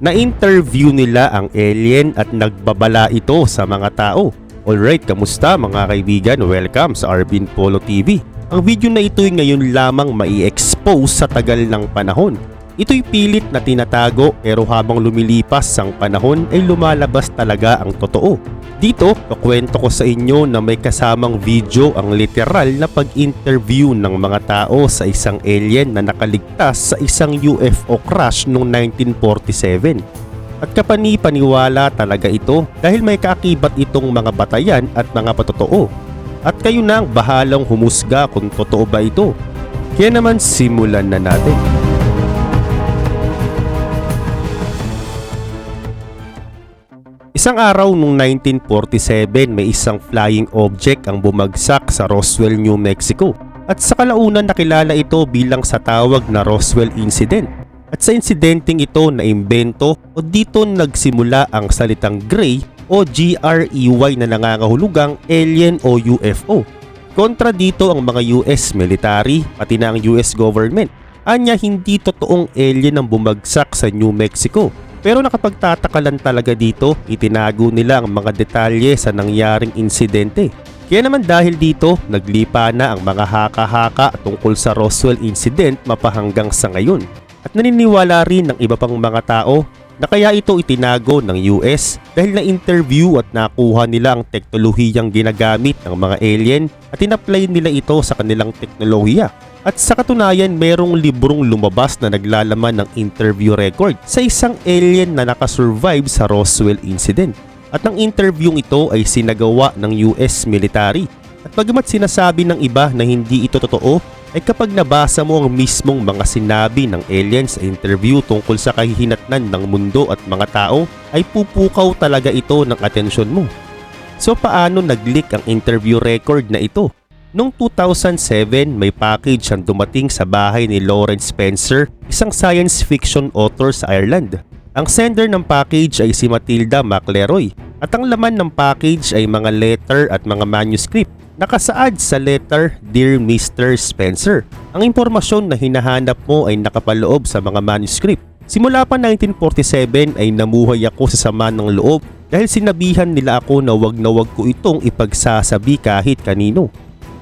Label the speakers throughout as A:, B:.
A: Na-interview nila ang alien at nagbabala ito sa mga tao. Alright, kamusta mga kaibigan? Welcome sa Arvin Polo TV. Ang video na ito ay ngayon lamang mai-expose sa tagal ng panahon. Ito'y pilit na tinatago pero habang lumilipas ang panahon ay lumalabas talaga ang totoo. Dito, kukwento ko sa inyo na may kasamang video ang literal na pag-interview ng mga tao sa isang alien na nakaligtas sa isang UFO crash noong 1947. At kapani-paniwala talaga ito dahil may kaakibat itong mga batayan at mga patotoo. At kayo na ang bahalang humusga kung totoo ba ito. Kaya naman simulan na natin. Isang araw noong 1947 may isang flying object ang bumagsak sa Roswell, New Mexico. At sa kalaunan nakilala ito bilang sa tawag na Roswell Incident. At sa insidenteng ito na imbento o dito nagsimula ang salitang gray o GREY na nangangahulugang alien o UFO. Kontra dito ang mga US military pati na ang US government. Anya hindi totoong alien ang bumagsak sa New Mexico pero nakapagtatakalan talaga dito, itinago nila ang mga detalye sa nangyaring insidente. Kaya naman dahil dito, naglipa na ang mga haka-haka tungkol sa Roswell incident mapahanggang sa ngayon. At naniniwala rin ng iba pang mga tao na kaya ito itinago ng US dahil na-interview at nakuha nila ang teknolohiyang ginagamit ng mga alien at inapply nila ito sa kanilang teknolohiya. At sa katunayan, merong librong lumabas na naglalaman ng interview record sa isang alien na nakasurvive sa Roswell incident. At ang interviewing ito ay sinagawa ng US military. At bagamat sinasabi ng iba na hindi ito totoo, ay kapag nabasa mo ang mismong mga sinabi ng alien sa interview tungkol sa kahihinatnan ng mundo at mga tao, ay pupukaw talaga ito ng atensyon mo. So paano nag-leak ang interview record na ito? Noong 2007, may package ang dumating sa bahay ni Lawrence Spencer, isang science fiction author sa Ireland. Ang sender ng package ay si Matilda McLeroy at ang laman ng package ay mga letter at mga manuscript. Nakasaad sa letter, Dear Mr. Spencer. Ang impormasyon na hinahanap mo ay nakapaloob sa mga manuscript. Simula pa 1947 ay namuhay ako sa sama ng loob dahil sinabihan nila ako na wag na wag ko itong ipagsasabi kahit kanino.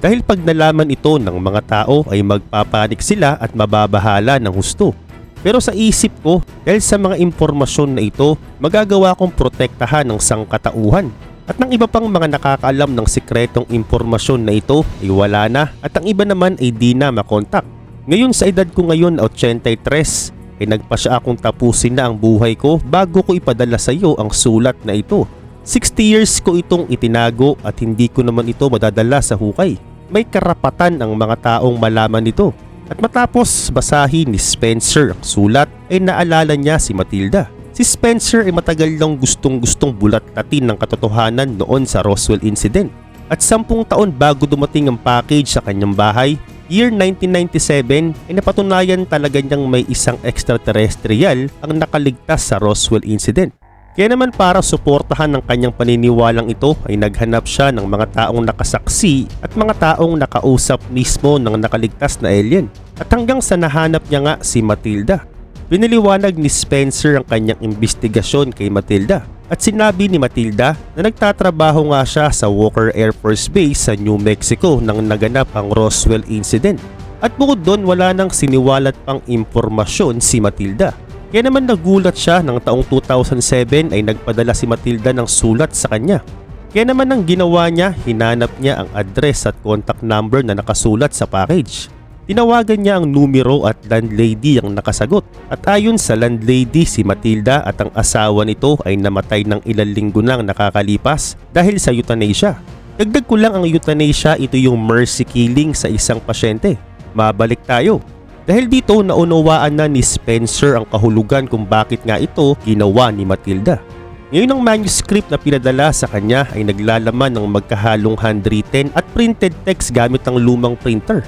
A: Dahil pag nalaman ito ng mga tao ay magpapanik sila at mababahala ng husto. Pero sa isip ko, dahil sa mga impormasyon na ito, magagawa kong protektahan ng sangkatauhan. At ng iba pang mga nakakaalam ng sikretong impormasyon na ito ay wala na at ang iba naman ay di na makontak. Ngayon sa edad ko ngayon 83, ay nagpasya akong tapusin na ang buhay ko bago ko ipadala sa iyo ang sulat na ito. 60 years ko itong itinago at hindi ko naman ito madadala sa hukay may karapatan ang mga taong malaman nito. At matapos basahin ni Spencer ang sulat ay naalala niya si Matilda. Si Spencer ay matagal nang gustong gustong bulat-tatin ng katotohanan noon sa Roswell incident. At sampung taon bago dumating ang package sa kanyang bahay, year 1997 ay napatunayan talaga niyang may isang extraterrestrial ang nakaligtas sa Roswell incident. Kaya naman para suportahan ng kanyang paniniwalang ito ay naghanap siya ng mga taong nakasaksi at mga taong nakausap mismo ng nakaligtas na alien. At hanggang sa nahanap niya nga si Matilda. Piniliwanag ni Spencer ang kanyang investigasyon kay Matilda at sinabi ni Matilda na nagtatrabaho nga siya sa Walker Air Force Base sa New Mexico nang naganap ang Roswell incident. At bukod doon wala nang siniwalat pang impormasyon si Matilda kaya naman nagulat siya ng taong 2007 ay nagpadala si Matilda ng sulat sa kanya. Kaya naman ang ginawa niya, hinanap niya ang address at contact number na nakasulat sa package. Tinawagan niya ang numero at landlady ang nakasagot. At ayon sa landlady si Matilda at ang asawa nito ay namatay ng ilang linggo nang nakakalipas dahil sa euthanasia. Dagdag ko lang ang euthanasia ito yung mercy killing sa isang pasyente. Mabalik tayo. Dahil dito naunawaan na ni Spencer ang kahulugan kung bakit nga ito ginawa ni Matilda. Ngayon ang manuscript na pinadala sa kanya ay naglalaman ng magkahalong handwritten at printed text gamit ang lumang printer.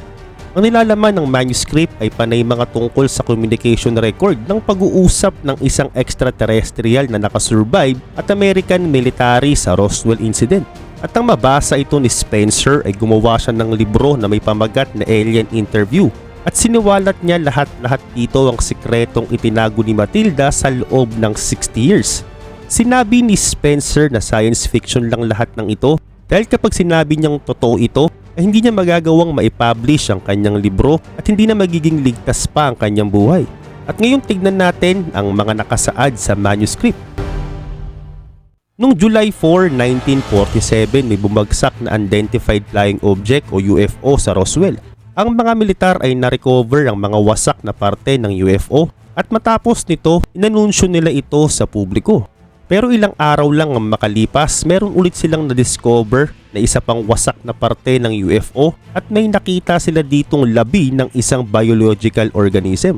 A: Ang nilalaman ng manuscript ay panay mga tungkol sa communication record ng pag-uusap ng isang extraterrestrial na nakasurvive at American military sa Roswell incident. At ang mabasa ito ni Spencer ay gumawa siya ng libro na may pamagat na alien interview At siniwalat niya lahat-lahat dito ang sikretong itinago ni Matilda sa loob ng 60 years. Sinabi ni Spencer na science fiction lang lahat ng ito dahil kapag sinabi niyang totoo ito, ay hindi niya magagawang maipublish ang kanyang libro at hindi na magiging ligtas pa ang kanyang buhay. At ngayon tignan natin ang mga nakasaad sa manuscript. Noong July 4, 1947, may bumagsak na unidentified flying object o UFO sa Roswell. Ang mga militar ay na-recover ang mga wasak na parte ng UFO at matapos nito, inanunsyo nila ito sa publiko. Pero ilang araw lang ang makalipas, meron ulit silang na-discover na isa pang wasak na parte ng UFO at may nakita sila ditong labi ng isang biological organism.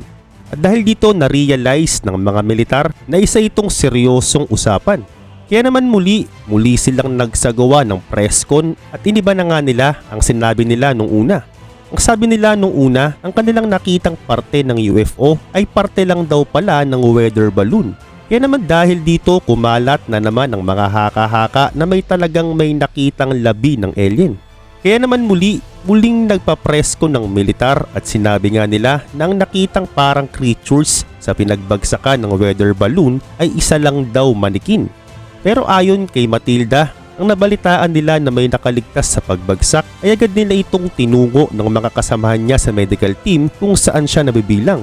A: At dahil dito na-realize ng mga militar na isa itong seryosong usapan. Kaya naman muli, muli silang nagsagawa ng press con at iniba na nga nila ang sinabi nila nung una. Ang sabi nila nung una, ang kanilang nakitang parte ng UFO ay parte lang daw pala ng weather balloon. Kaya naman dahil dito kumalat na naman ang mga haka-haka na may talagang may nakitang labi ng alien. Kaya naman muli, muling nagpapresko ng militar at sinabi nga nila na ang nakitang parang creatures sa pinagbagsakan ng weather balloon ay isa lang daw manikin. Pero ayon kay Matilda, ang nabalitaan nila na may nakaligtas sa pagbagsak ay agad nila itong tinungo ng mga kasamahan niya sa medical team kung saan siya nabibilang.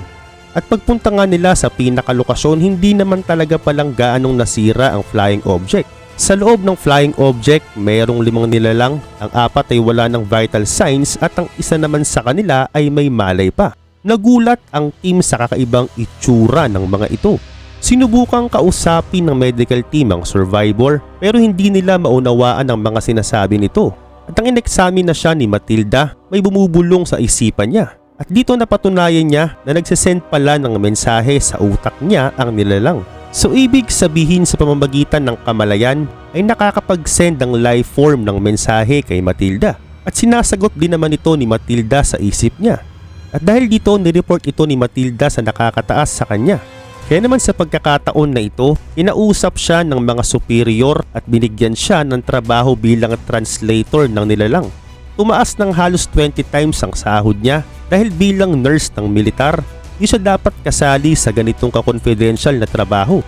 A: At pagpunta nga nila sa pinakalokasyon, hindi naman talaga palang gaanong nasira ang flying object. Sa loob ng flying object, mayroong limang nilalang, ang apat ay wala ng vital signs at ang isa naman sa kanila ay may malay pa. Nagulat ang team sa kakaibang itsura ng mga ito. Sinubukang kausapin ng medical team ang survivor pero hindi nila maunawaan ang mga sinasabi nito. At ang inexamine na siya ni Matilda, may bumubulong sa isipan niya. At dito napatunayan niya na nagsasend pala ng mensahe sa utak niya ang nilalang. So ibig sabihin sa pamamagitan ng kamalayan ay nakakapag-send ng life form ng mensahe kay Matilda. At sinasagot din naman ito ni Matilda sa isip niya. At dahil dito nireport ito ni Matilda sa nakakataas sa kanya. Kaya naman sa pagkakataon na ito, inausap siya ng mga superior at binigyan siya ng trabaho bilang translator ng nilalang. Tumaas ng halos 20 times ang sahod niya dahil bilang nurse ng militar, di siya dapat kasali sa ganitong ka-confidential na trabaho.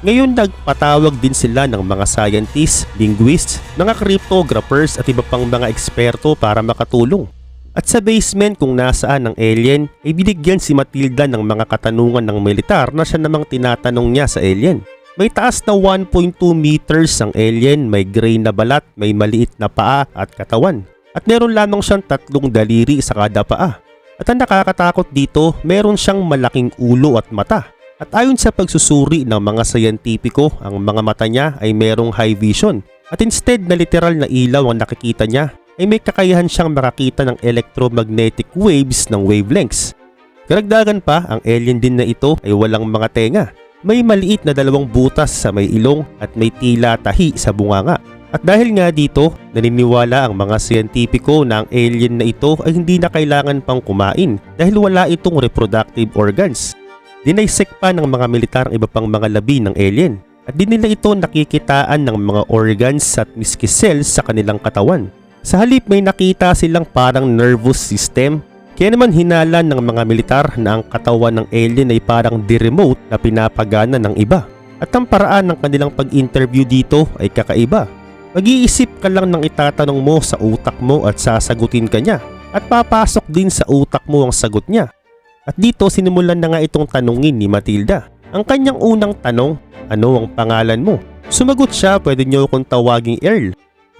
A: Ngayon nagpatawag din sila ng mga scientists, linguists, mga cryptographers at iba pang mga eksperto para makatulong. At sa basement kung nasaan ang alien, ay binigyan si Matilda ng mga katanungan ng militar na siya namang tinatanong niya sa alien. May taas na 1.2 meters ang alien, may gray na balat, may maliit na paa at katawan. At meron lamang siyang tatlong daliri sa kada paa. At ang nakakatakot dito, meron siyang malaking ulo at mata. At ayon sa pagsusuri ng mga sayantipiko, ang mga mata niya ay merong high vision. At instead na literal na ilaw ang nakikita niya, ay may kakayahan siyang makakita ng electromagnetic waves ng wavelengths. Karagdagan pa, ang alien din na ito ay walang mga tenga. May maliit na dalawang butas sa may ilong at may tila tahi sa bunganga. At dahil nga dito, naniniwala ang mga siyentipiko na ang alien na ito ay hindi na kailangan pang kumain dahil wala itong reproductive organs. Dinaysek pa ng mga militar ang iba pang mga labi ng alien at di nila ito nakikitaan ng mga organs at miski cells sa kanilang katawan. Sa halip may nakita silang parang nervous system kaya naman hinala ng mga militar na ang katawan ng alien ay parang di-remote na pinapagana ng iba. At ang paraan ng kanilang pag-interview dito ay kakaiba. Mag-iisip ka lang ng itatanong mo sa utak mo at sasagutin ka niya. At papasok din sa utak mo ang sagot niya. At dito sinimulan na nga itong tanungin ni Matilda. Ang kanyang unang tanong, ano ang pangalan mo? Sumagot siya, pwede niyo akong tawaging Earl.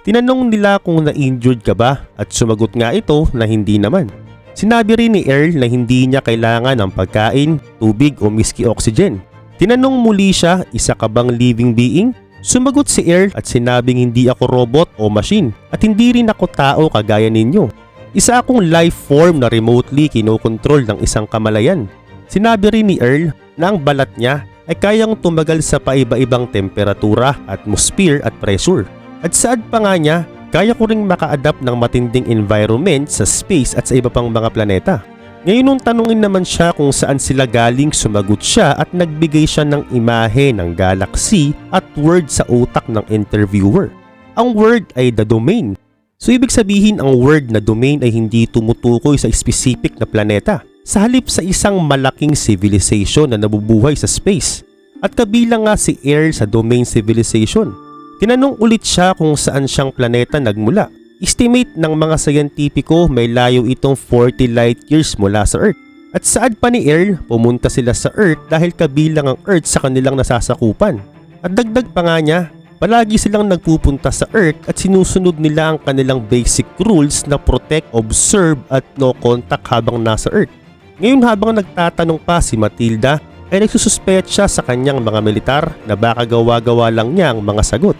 A: Tinanong nila kung na-injured ka ba at sumagot nga ito na hindi naman. Sinabi rin ni Earl na hindi niya kailangan ng pagkain, tubig o miski oxygen. Tinanong muli siya, isa ka bang living being? Sumagot si Earl at sinabing hindi ako robot o machine at hindi rin ako tao kagaya ninyo. Isa akong life form na remotely kinokontrol ng isang kamalayan. Sinabi rin ni Earl na ang balat niya ay kayang tumagal sa paiba-ibang temperatura, atmosphere at pressure. At saad pa nga niya, kaya ko ring maka-adapt ng matinding environment sa space at sa iba pang mga planeta. Ngayon nung tanungin naman siya kung saan sila galing sumagot siya at nagbigay siya ng imahe ng galaxy at word sa utak ng interviewer. Ang word ay the domain. So ibig sabihin ang word na domain ay hindi tumutukoy sa specific na planeta. sa halip sa isang malaking civilization na nabubuhay sa space. At kabilang nga si Earl sa domain civilization. Tinanong ulit siya kung saan siyang planeta nagmula. Estimate ng mga sayantipiko may layo itong 40 light years mula sa Earth. At saad pa ni Earl, pumunta sila sa Earth dahil kabilang ang Earth sa kanilang nasasakupan. At dagdag pa nga niya, palagi silang nagpupunta sa Earth at sinusunod nila ang kanilang basic rules na protect, observe at no contact habang nasa Earth. Ngayon habang nagtatanong pa si Matilda ay nagsususpect siya sa kanyang mga militar na baka gawa-gawa lang niya ang mga sagot.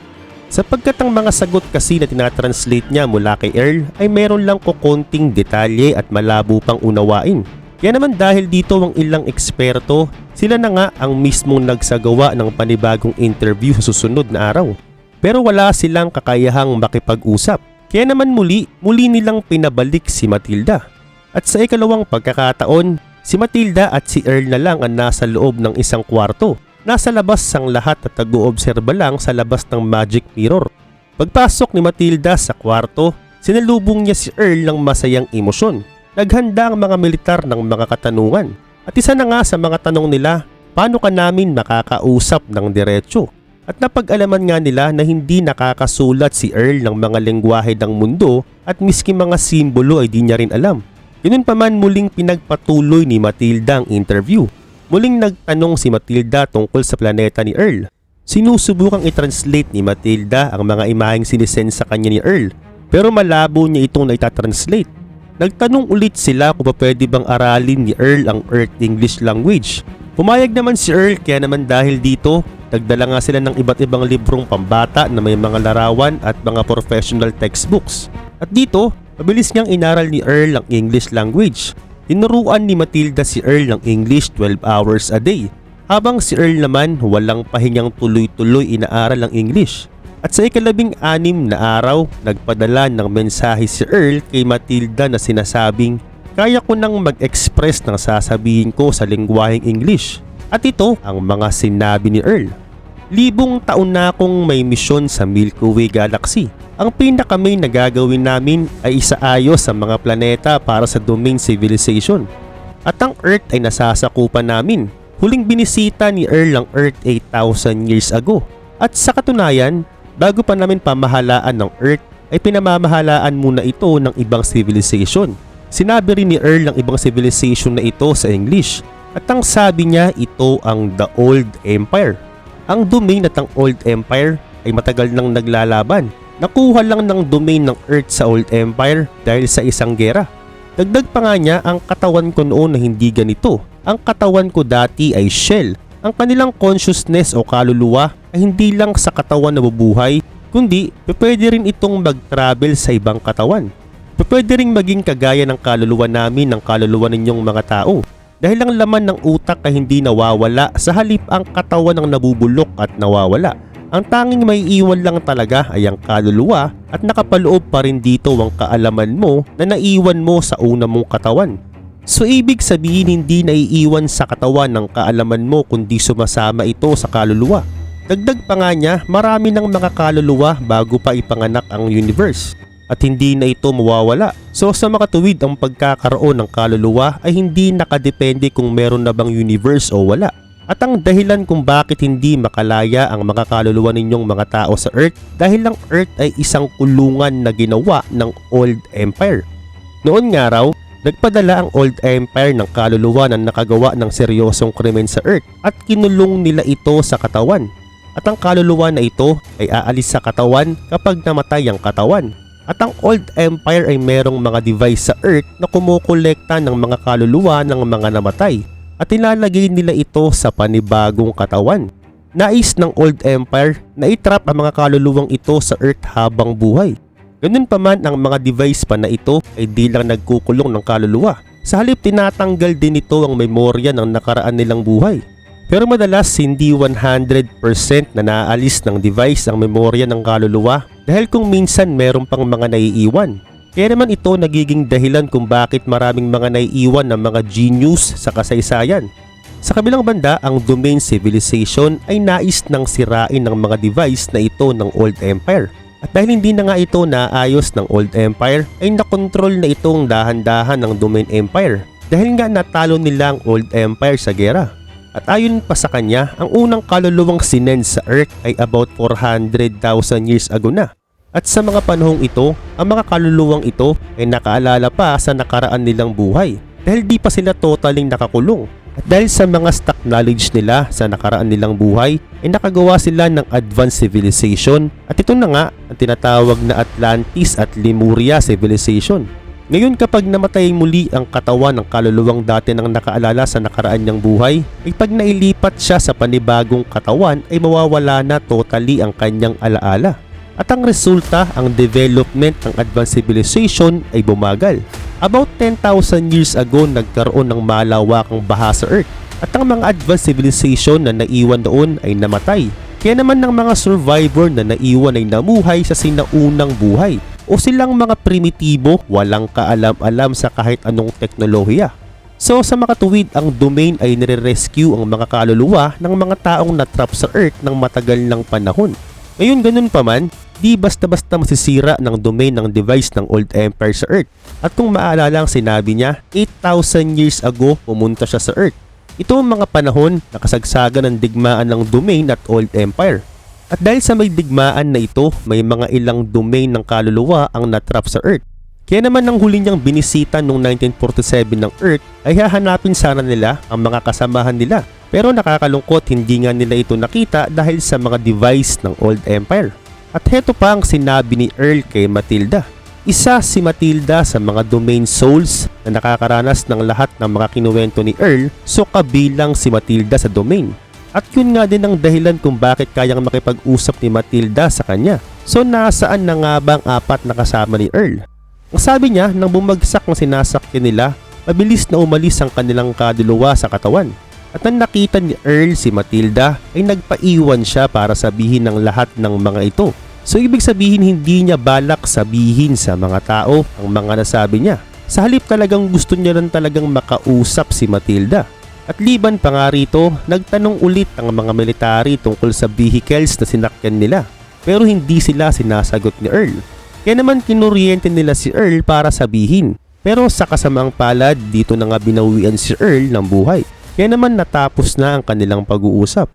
A: Sapagkat ang mga sagot kasi na tinatranslate niya mula kay Earl ay meron lang kukonting detalye at malabo pang unawain. Kaya naman dahil dito ang ilang eksperto, sila na nga ang mismong nagsagawa ng panibagong interview sa susunod na araw. Pero wala silang kakayahang makipag-usap. Kaya naman muli, muli nilang pinabalik si Matilda. At sa ikalawang pagkakataon, si Matilda at si Earl na lang ang nasa loob ng isang kwarto. Nasa labas ang lahat at nag-oobserba lang sa labas ng magic mirror. Pagpasok ni Matilda sa kwarto, sinalubong niya si Earl ng masayang emosyon. Naghanda ang mga militar ng mga katanungan. At isa na nga sa mga tanong nila, paano ka namin makakausap ng diretsyo? At napag-alaman nga nila na hindi nakakasulat si Earl ng mga lengguwahe ng mundo at miski mga simbolo ay di niya rin alam. Ganun pa man muling pinagpatuloy ni Matilda ang interview. Muling nagtanong si Matilda tungkol sa planeta ni Earl. Sinusubukang i-translate ni Matilda ang mga imaheng sinisend sa kanya ni Earl pero malabo niya itong naitatranslate. Nagtanong ulit sila kung pa pwede bang aralin ni Earl ang Earth English language. Pumayag naman si Earl kaya naman dahil dito, nagdala nga sila ng iba't ibang librong pambata na may mga larawan at mga professional textbooks. At dito, mabilis niyang inaral ni Earl ang English language. Tinuruan ni Matilda si Earl ng English 12 hours a day, habang si Earl naman walang pahingang tuloy-tuloy inaaral ang English. At sa ikalabing anim na araw, nagpadala ng mensahe si Earl kay Matilda na sinasabing, Kaya ko nang mag-express ng sasabihin ko sa lingwaheng English. At ito ang mga sinabi ni Earl. Libong taon na akong may misyon sa Milky Way Galaxy. Ang pinaka main na gagawin namin ay isaayos sa mga planeta para sa domain civilization. At ang Earth ay nasasakupan namin. Huling binisita ni Earl ang Earth 8,000 years ago. At sa katunayan, bago pa namin pamahalaan ng Earth, ay pinamamahalaan muna ito ng ibang civilization. Sinabi rin ni Earl ang ibang civilization na ito sa English. At ang sabi niya, ito ang The Old Empire. Ang domain at ang Old Empire ay matagal nang naglalaban Nakuha lang ng domain ng Earth sa Old Empire dahil sa isang gera. Dagdag pa nga niya ang katawan ko noon na hindi ganito. Ang katawan ko dati ay shell. Ang kanilang consciousness o kaluluwa ay hindi lang sa katawan na bubuhay, kundi pwede rin itong mag-travel sa ibang katawan. Pwede rin maging kagaya ng kaluluwa namin ng kaluluwa ninyong mga tao. Dahil ang laman ng utak ay hindi nawawala sa halip ang katawan ng nabubulok at nawawala. Ang tanging may iwan lang talaga ay ang kaluluwa at nakapaloob pa rin dito ang kaalaman mo na naiwan mo sa una mong katawan. So ibig sabihin hindi naiiwan sa katawan ng kaalaman mo kundi sumasama ito sa kaluluwa. Dagdag pa nga niya, marami ng mga kaluluwa bago pa ipanganak ang universe at hindi na ito mawawala. So sa makatuwid ang pagkakaroon ng kaluluwa ay hindi nakadepende kung meron na bang universe o wala. At ang dahilan kung bakit hindi makalaya ang mga kaluluwa ninyong mga tao sa Earth dahil ang Earth ay isang kulungan na ginawa ng Old Empire. Noon nga raw, nagpadala ang Old Empire ng kaluluwa na nakagawa ng seryosong krimen sa Earth at kinulong nila ito sa katawan. At ang kaluluwa na ito ay aalis sa katawan kapag namatay ang katawan. At ang Old Empire ay merong mga device sa Earth na kumukolekta ng mga kaluluwa ng mga namatay at ilalagay nila ito sa panibagong katawan. Nais ng Old Empire na itrap ang mga kaluluwang ito sa Earth habang buhay. Ganun pa man ang mga device pa na ito ay di lang nagkukulong ng kaluluwa. Sa halip tinatanggal din ito ang memorya ng nakaraan nilang buhay. Pero madalas hindi 100% na naalis ng device ang memorya ng kaluluwa dahil kung minsan meron pang mga naiiwan. Kaya naman ito nagiging dahilan kung bakit maraming mga naiiwan ng mga genius sa kasaysayan. Sa kabilang banda, ang domain civilization ay nais nang sirain ng mga device na ito ng Old Empire. At dahil hindi na nga ito naayos ng Old Empire, ay nakontrol na itong dahan-dahan ng Domain Empire. dahil nga natalo nila ang Old Empire sa gera. At ayon pa sa kanya, ang unang kaluluwang sinend sa Earth ay about 400,000 years ago na. At sa mga panahong ito, ang mga kaluluwang ito ay nakaalala pa sa nakaraan nilang buhay dahil di pa sila totaling nakakulong. At dahil sa mga stock knowledge nila sa nakaraan nilang buhay, ay nakagawa sila ng advanced civilization at ito na nga ang tinatawag na Atlantis at Lemuria civilization. Ngayon kapag namatay muli ang katawan ng kaluluwang dati ng nakaalala sa nakaraan niyang buhay, ay pag nailipat siya sa panibagong katawan ay mawawala na totally ang kanyang alaala. At ang resulta, ang development ng advanced civilization ay bumagal. About 10,000 years ago nagkaroon ng malawakang baha sa Earth at ang mga advanced civilization na naiwan doon ay namatay. Kaya naman ng mga survivor na naiwan ay namuhay sa sinaunang buhay o silang mga primitibo walang kaalam-alam sa kahit anong teknolohiya. So sa makatuwid, ang domain ay nire-rescue ang mga kaluluwa ng mga taong natrap sa Earth ng matagal ng panahon. Ngayon ganun pa man, di basta-basta masisira ng domain ng device ng Old Empire sa Earth. At kung maalala ang sinabi niya, 8,000 years ago pumunta siya sa Earth. Ito ang mga panahon na kasagsagan ng digmaan ng domain at Old Empire. At dahil sa may digmaan na ito, may mga ilang domain ng kaluluwa ang natrap sa Earth. Kaya naman nang huli niyang binisita noong 1947 ng Earth ay hahanapin sana nila ang mga kasamahan nila. Pero nakakalungkot hindi nga nila ito nakita dahil sa mga device ng Old Empire. At heto pa ang sinabi ni Earl kay Matilda. Isa si Matilda sa mga domain souls na nakakaranas ng lahat ng mga kinuwento ni Earl so kabilang si Matilda sa domain. At yun nga din ang dahilan kung bakit kayang makipag-usap ni Matilda sa kanya. So nasaan na nga ba ang apat na kasama ni Earl? Ang sabi niya, nang bumagsak ang sinasakyan nila, mabilis na umalis ang kanilang kaduluwa sa katawan. At nang nakita ni Earl si Matilda ay nagpaiwan siya para sabihin ng lahat ng mga ito. So ibig sabihin hindi niya balak sabihin sa mga tao ang mga nasabi niya. Sa halip talagang gusto niya lang talagang makausap si Matilda. At liban pa nga rito, nagtanong ulit ang mga military tungkol sa vehicles na sinakyan nila. Pero hindi sila sinasagot ni Earl. Kaya naman kinuryente nila si Earl para sabihin. Pero sa kasamang palad, dito na nga binawian si Earl ng buhay. Kaya naman natapos na ang kanilang pag-uusap.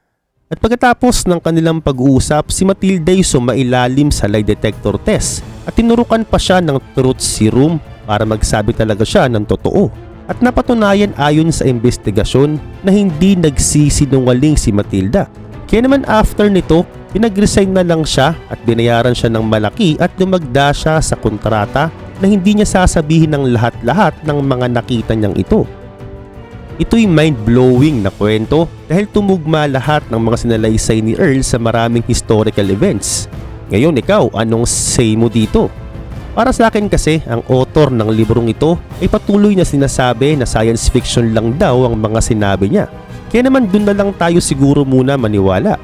A: At pagkatapos ng kanilang pag-uusap, si Matilda ay sumailalim sa lie detector test at tinurukan pa siya ng truth serum para magsabi talaga siya ng totoo. At napatunayan ayon sa investigasyon na hindi nagsisinungaling si Matilda. Kaya naman after nito, pinag-resign na lang siya at binayaran siya ng malaki at dumagda siya sa kontrata na hindi niya sasabihin ng lahat-lahat ng mga nakita niyang ito. Ito'y mind-blowing na kwento dahil tumugma lahat ng mga sinalaysay ni Earl sa maraming historical events. Ngayon ikaw, anong say mo dito? Para sa akin kasi, ang author ng librong ito ay patuloy na sinasabi na science fiction lang daw ang mga sinabi niya. Kaya naman dun na lang tayo siguro muna maniwala.